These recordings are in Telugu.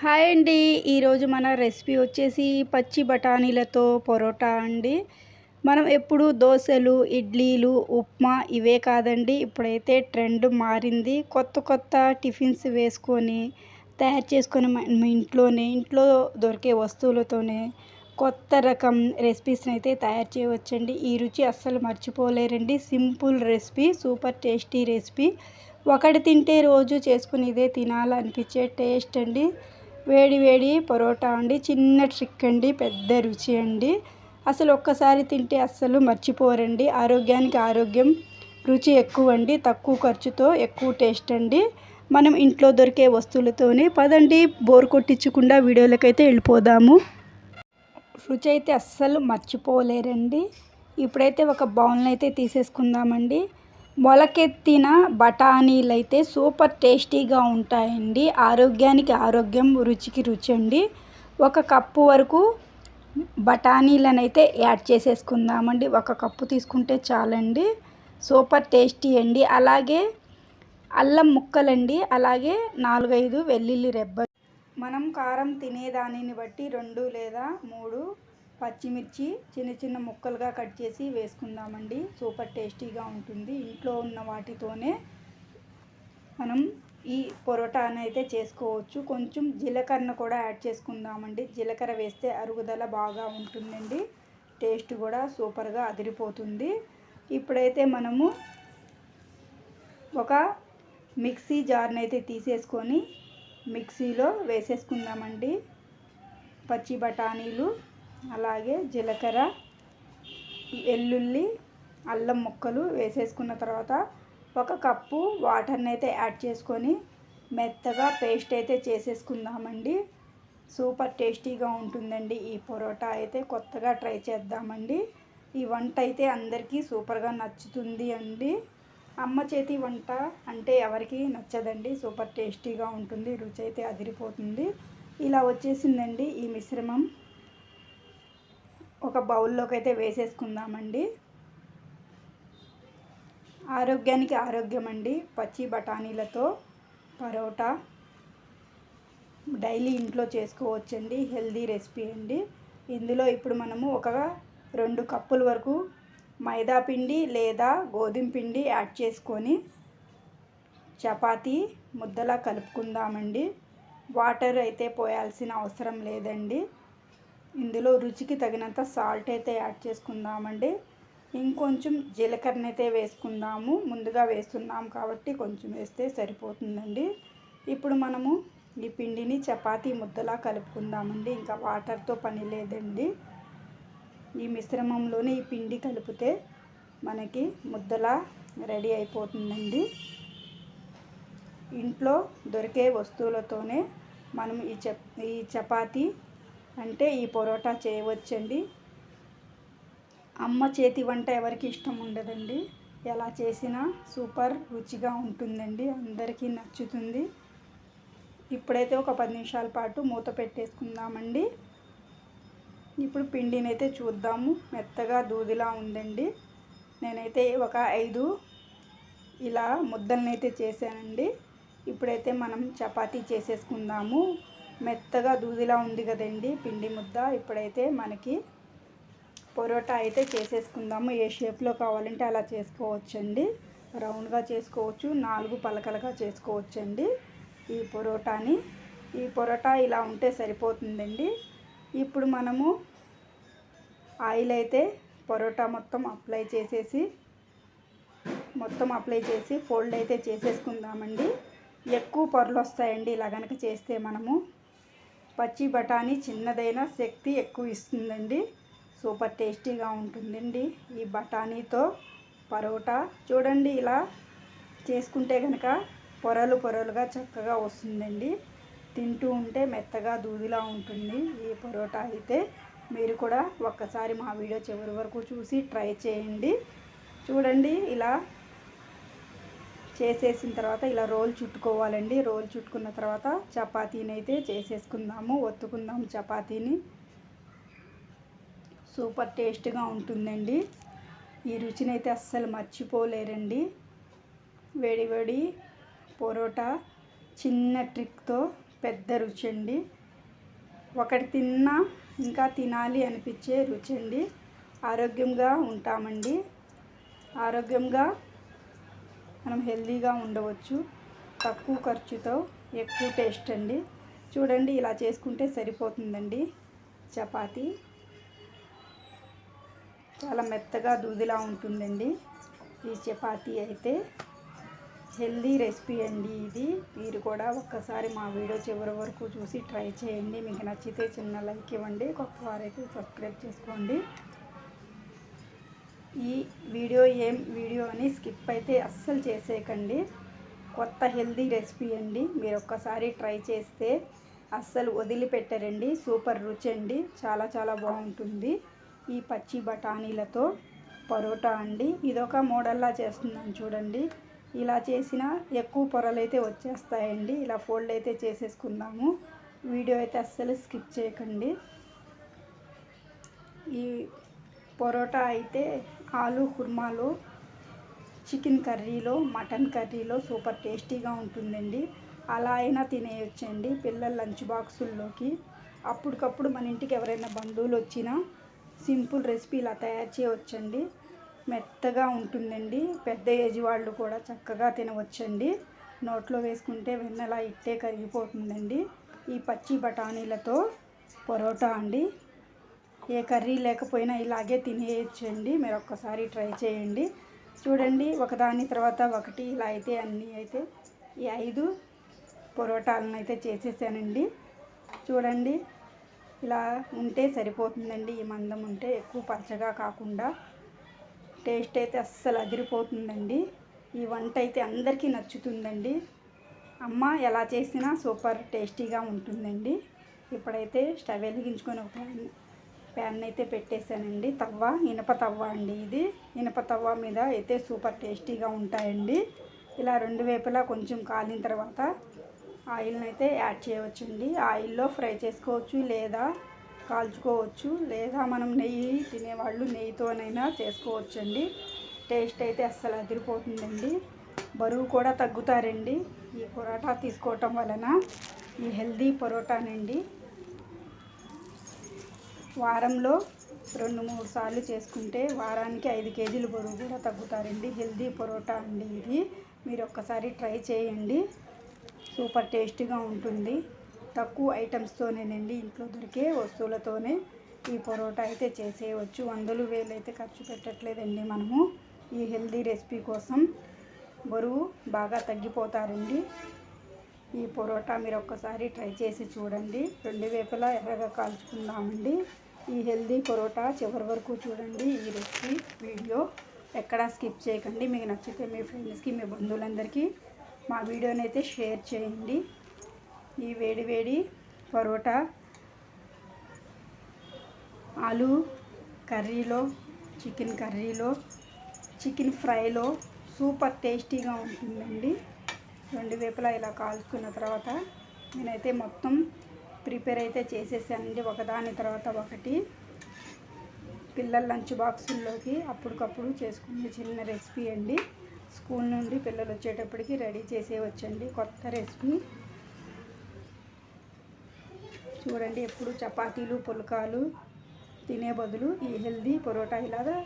హాయ్ అండి. ఈరోజు మన రెసిపీ వచ్చేసి పచ్చి బఠానీలతో పొరోటా అండి. మనం ఎప్పుడు దోశలు ఇడ్లీలు ఉప్మా ఇవే కాదండి. ఇప్పుడైతే ట్రెండ్ మారింది. కొత్త కొత్త టిఫిన్స్ వేసుకొని తయారు చేసుకొని మన ఇంట్లోనే ఇంట్లో దొరికే వస్తువులతోనే కొత్త రకం రెసిపీస్ని అయితే తయారు చేయవచ్చండి. ఈ రుచి అస్సలు మర్చిపోలేరండి. Simple recipe super tasty recipe. ఒకటి తింటే రోజు చేసుకుని ఇదే తినాలనిపించే టేస్ట్ అండి వేడి వేడి పరోటా అండి చిన్న ట్రిక్ అండి పెద్ద రుచి అండి. అసలు ఒక్కసారి తింటే అస్సలు మర్చిపోరండి. ఆరోగ్యానికి ఆరోగ్యం రుచి ఎక్కువ అండి తక్కువ ఖర్చుతో ఎక్కువ టేస్ట్ అండి. మనం ఇంట్లో దొరికే వస్తువులతోనే పదండి బోర్ కొట్టించకుండా వీడియోలకైతే వెళ్ళిపోదాము. రుచి అయితే అస్సలు మర్చిపోలేరండి. ఇప్పుడైతే ఒక బౌల్ని అయితే తీసేసుకుందామండి. మొలకెత్తిన బఠానీలు అయితే సూపర్ టేస్టీగా ఉంటాయండి. ఆరోగ్యానికి ఆరోగ్యం రుచికి రుచి అండి. ఒక కప్పు వరకు బఠానీలను అయితే యాడ్ చేసేసుకుందామండి. ఒక కప్పు తీసుకుంటే చాలండి. సూపర్ టేస్టీ అండి. అలాగే అల్లం ముక్కలండి. అలాగే నాలుగైదు వెల్లుల్లి రెబ్బ మనం కారం తినేదానిని బట్టి రెండు లేదా మూడు పచ్చిమిర్చి చిన్న చిన్న ముక్కలుగా కట్ చేసి వేసుకుందామండి. సూపర్ టేస్టీగా ఉంటుంది. ఇంట్లో ఉన్న వాటితోనే మనం ఈ పొరోటాని అయితే చేసుకోవచ్చు. కొంచెం జీలకర్ర కూడా యాడ్ చేసుకుందామండి. జీలకర్ర వేస్తే అరుగుదల బాగా ఉంటుందండి. టేస్ట్ కూడా సూపర్గా అదిరిపోతుంది. ఇప్పుడైతే మనము ఒక మిక్సీ జార్ని అయితే తీసేసుకొని మిక్సీలో వేసేసుకుందామండి. పచ్చి బఠానీలు అలాగే జీలకర్ర వెల్లుల్లి అల్లం ముక్కలు వేసేసుకున్న తర్వాత ఒక కప్పు వాటర్ని అయితే యాడ్ చేసుకొని మెత్తగా పేస్ట్ అయితే చేసేసుకుందామండి. సూపర్ టేస్టీగా ఉంటుందండి ఈ పొరోటా అయితే. కొత్తగా ట్రై చేద్దామండి. ఈ వంట అయితే అందరికీ సూపర్గా నచ్చుతుంది అండి. అమ్మ చేతి వంట అంటే ఎవరికి నచ్చదండి. సూపర్ టేస్టీగా ఉంటుంది రుచి అయితే అదిరిపోతుంది. ఇలా వచ్చేసిందండి ఈ మిశ్రమం. ఒక బౌల్లోకి అయితే వేసేసుకుందామండి. ఆరోగ్యానికి ఆరోగ్యం అండి పచ్చి బఠానీలతో పరోటా డైలీ ఇంట్లో చేసుకోవచ్చండి. హెల్దీ రెసిపీ అండి. ఇందులో ఇప్పుడు మనము ఒక రెండు కప్పుల వరకు మైదా పిండి లేదా గోధుమ పిండి యాడ్ చేసుకొని చపాతీ ముద్దలా కలుపుకుందామండి. వాటర్ అయితే పోయాల్సిన అవసరం లేదండి. ఇందులో రుచికి తగినంత సాల్ట్ అయితే యాడ్ చేసుకుందామండి. ఇంకొంచెం జీలకర్ర అయితే వేసుకుందాము. ముందుగా వేస్తున్నాం కాబట్టి కొంచెం వేస్తే సరిపోతుందండి. ఇప్పుడు మనము ఈ పిండిని చపాతీ ముద్దలా కలుపుకుందామండి. ఇంకా వాటర్తో పని లేదండి. ఈ మిశ్రమంలోనే ఈ పిండి కలిపితే మనకి ముద్దలా రెడీ అయిపోతుందండి. ఇంట్లో దొరికే వస్తువులతోనే మనం ఈ చప్ ఈ చపాతీ అంటే ఈ పొరోటా చేయవచ్చండి. అమ్మ చేతి వంట ఎవరికి ఇష్టం ఉండదండి. ఎలా చేసినా సూపర్ రుచిగా ఉంటుందండి. అందరికీ నచ్చుతుంది. ఇప్పుడైతే ఒక పది నిమిషాల పాటు మూత పెట్టేసుకుందామండి. ఇప్పుడు పిండిని అయితే చూద్దాము. మెత్తగా దూదిలా ఉందండి. నేనైతే ఒక ఐదు ఇలా ముద్దలనైతే చేశానండి. ఇప్పుడైతే మనం చపాతీ చేసేసుకుందాము. మెత్తగా దూదిలా ఉంది కదండి పిండి ముద్ద. ఇప్పుడైతే మనకి పొరోటా అయితే చేసేసుకుందాము. ఏ షేప్లో కావాలంటే అలా చేసుకోవచ్చండి. రౌండ్గా చేసుకోవచ్చు నాలుగు పలకలుగా చేసుకోవచ్చండి ఈ పొరోటాని. ఈ పొరోటా ఇలా ఉంటే సరిపోతుందండి. ఇప్పుడు మనము ఆయిల్ అయితే పొరోటా మొత్తం అప్లై చేసేసి మొత్తం అప్లై చేసి ఫోల్డ్ అయితే చేసేసుకుందామండి. ఎక్కువ పొరలు వస్తాయండి ఇలా కనుక చేస్తే మనము. పచ్చి బఠానీ చిన్నదైన శక్తి ఎక్కువ ఇస్తుందండి సూపర్ టేస్టీగా ఉంటుందండి ఈ బఠానీతో. పరోటా చూడండి ఇలా చేసుకుంటే కనుక పొరలు పొరలుగా చక్కగా వస్తుందండి. తింటూ ఉంటే మెత్తగా దూదిలా ఉంటుంది ఈ పరోటా అయితే. మీరు కూడా ఒక్కసారి మా వీడియో చివరి వరకు చూసి ట్రై చేయండి. చూడండి ఇలా చేసేసిన తర్వాత ఇలా రోల్ చుట్టుకోవాలండి. రోల్ చుట్టుకున్న తర్వాత చపాతీని అయితే చేసేసుకుందాము. ఒత్తుకుందాము చపాతీని. సూపర్ టేస్ట్గా ఉంటుందండి. ఈ రుచిని అయితే అస్సలు మర్చిపోలేరండి. వేడి వేడి పొరోటా చిన్న ట్రిక్తో పెద్ద రుచి అండి ఒకటి తిన్నా ఇంకా తినాలి అనిపించే రుచి అండి ఆరోగ్యంగా ఉంటామండి. ఆరోగ్యంగా మనం హెల్దీగా ఉండవచ్చు. తక్కువ ఖర్చుతో ఎక్కువ టేస్ట్ అండి. చూడండి ఇలా చేసుకుంటే సరిపోతుందండి. చపాతి చాలా మెత్తగా దూదిలా ఉంటుందండి. ఈ చపాతి అయితే హెల్దీ రెసిపీ అండి ఇది. మీరు కూడా ఒక్కసారి మా వీడియో చివరి వరకు చూసి ట్రై చేయండి. మీకు నచ్చితే చిన్న లైక్ ఇవ్వండి. కొత్త వారైతే సబ్స్క్రైబ్ చేసుకోండి. ఈ వీడియో ఏం వీడియో అని స్కిప్ అయితే అస్సలు చేసేయకండి. కొత్త హెల్దీ రెసిపీ అండి. మీరు ఒక్కసారి ట్రై చేస్తే అస్సలు వదిలిపెట్టరండి. సూపర్ రుచి అండి. చాలా చాలా బాగుంటుంది. ఈ పచ్చి బఠానీలతో పరోటా అండి. ఇదొక మోడల్లా చేస్తున్నాను చూడండి. ఇలా చేసిన ఎక్కువ పొరలు అయితే వచ్చేస్తాయండి. ఇలా ఫోల్డ్ అయితే చేసేసుకుందాము. వీడియో అయితే అస్సలు స్కిప్ చేయకండి. ఈ పొరోటా అయితే ఆలు కుర్మాలో చికెన్ కర్రీలో మటన్ కర్రీలో సూపర్ టేస్టీగా ఉంటుందండి. అలా అయినా తినేయొచ్చండి పిల్లల లంచ్ బాక్సుల్లోకి. అప్పటికప్పుడు మన ఇంటికి ఎవరైనా బంధువులు వచ్చినా సింపుల్ రెసిపీ ఇలా తయారు చేయవచ్చండి. మెత్తగా ఉంటుందండి. పెద్ద ఏజ్ వాళ్ళు కూడా చక్కగా తినవచ్చండి. నోట్లో వేసుకుంటే వెన్నెలా ఇట్టే కరిగిపోతుందండి. ఈ పచ్చి బఠానీలతో పరోటా అండి. ఏ కర్రీ లేకపోయినా ఇలాగే తినేయచ్చండి. మీరు ఒక్కసారి ట్రై చేయండి. చూడండి ఒకదాని తర్వాత ఒకటి ఇలా అయితే అన్నీ అయితే ఈ ఐదు పొరోటాలను అయితే చేసేసానండి. చూడండి ఇలా ఉంటే సరిపోతుందండి. ఈ మందం ఉంటే ఎక్కువ పచ్చగా కాకుండా టేస్ట్ అయితే అస్సలు అదిరిపోతుందండి. ఈ వంట అయితే అందరికీ నచ్చుతుందండి. అమ్మ ఎలా చేసినా సూపర్ టేస్టీగా ఉంటుందండి. ఇప్పుడైతే స్టవ్ వెలిగించుకొని ఒక ప్యాన్ అయితే పెట్టేశానండి. తవ్వ ఇనప తవ్వ అండి ఇది. ఇనప తవ్వ మీద అయితే సూపర్ టేస్టీగా ఉంటాయండి. ఇలా రెండు వైపులా కొంచెం కాలిన తర్వాత ఆయిల్ని అయితే యాడ్ చేయవచ్చండి. ఆయిల్లో ఫ్రై చేసుకోవచ్చు లేదా కాల్చుకోవచ్చు లేదా మనం నెయ్యి తినేవాళ్ళు నెయ్యితోనైనా చేసుకోవచ్చండి. టేస్ట్ అయితే అస్సలు అదిరిపోతుందండి. బరువు కూడా తగ్గుతారండి. ఈ పరోటా తీసుకోవటం వలన ఈ హెల్దీ పొరోటానండి. వారంలో రెండు మూడు సార్లు చేసుకుంటే వారానికి ఐదు కేజీలు బరువు కూడా తగ్గుతారండి. హెల్దీ పొరోటా అండి ఇది. మీరు ఒక్కసారి ట్రై చేయండి. సూపర్ టేస్టీగా ఉంటుంది. తక్కువ ఐటమ్స్తోనేనండి ఇంట్లో దొరికే వస్తువులతోనే ఈ పొరోటా అయితే చేసేయవచ్చు. వందలు వేలు అయితే ఖర్చు పెట్టట్లేదండి మనము. ఈ హెల్దీ రెసిపీ కోసం బరువు బాగా తగ్గిపోతారండి. ఈ పొరోటా మీరు ఒక్కసారి ట్రై చేసి చూడండి. రెండు వేపులా ఎర్రగా కాల్చుకుందామండి. ఈ హెల్దీ పరోటా చివరి వరకు చూడండి ఈ రెసిపీ వీడియో ఎక్కడా స్కిప్ చేయకండి. మీకు నచ్చితే మీ ఫ్రెండ్స్కి మీ బంధువులందరికీ మా వీడియోని అయితే షేర్ చేయండి. ఈ వేడి వేడి పరోటా ఆలు కర్రీలో చికెన్ కర్రీలో చికెన్ ఫ్రైలో సూపర్ టేస్టీగా ఉంటుందండి. రెండు వేపులా ఇలా కాల్చుకున్న తర్వాత నేనైతే మొత్తం ప్రిపేర్ అయితే చేసేసానండి. ఒకదాని తర్వాత ఒకటి. పిల్లల లంచ్ బాక్సుల్లోకి అప్పటికప్పుడు చేసుకునే చిన్న రెసిపీ అండి. స్కూల్ నుండి పిల్లలు వచ్చేటప్పటికి రెడీ చేసేవచ్చండి కొత్త రెసిపీ. చూడండి ఎప్పుడు చపాతీలు పుల్కాలు తినే బదులు ఈ హెల్దీ పొరోటా ఇలాగా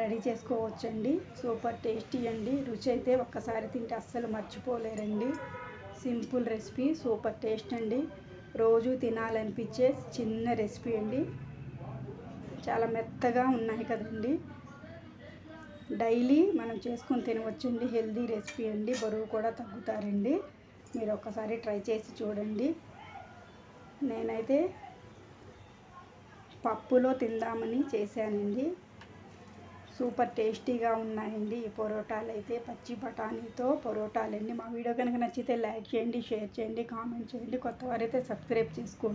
రెడీ చేసుకోవచ్చండి. సూపర్ టేస్టీ అండి. రుచి అయితే ఒక్కసారి తింటే అస్సలు మర్చిపోలేరండి. సింపుల్ రెసిపీ సూపర్ టేస్ట్ అండి. రోజు తినాలనిపించే చిన్న రెసిపీ అండి. చాలా మెత్తగా ఉన్నాయి కదండి. డైలీ మనం చేసుకొని తినవచ్చండి. హెల్దీ రెసిపీ అండి. బరువు కూడా తగ్గుతారండి. మీరు ఒక్కసారి ట్రై చేసి చూడండి. నేనైతే పప్పులో తిందామని చేశానండి. సూపర్ టేస్టీగా ఉన్నాయండి ఈ పొరోటాలు అయితే పచ్చి బఠానీతో పొరోటాలండి. మా వీడియో కనుక నచ్చితే లైక్ చేయండి షేర్ చేయండి కామెంట్ చేయండి. కొత్త వారైతే సబ్స్క్రైబ్ చేసుకోండి.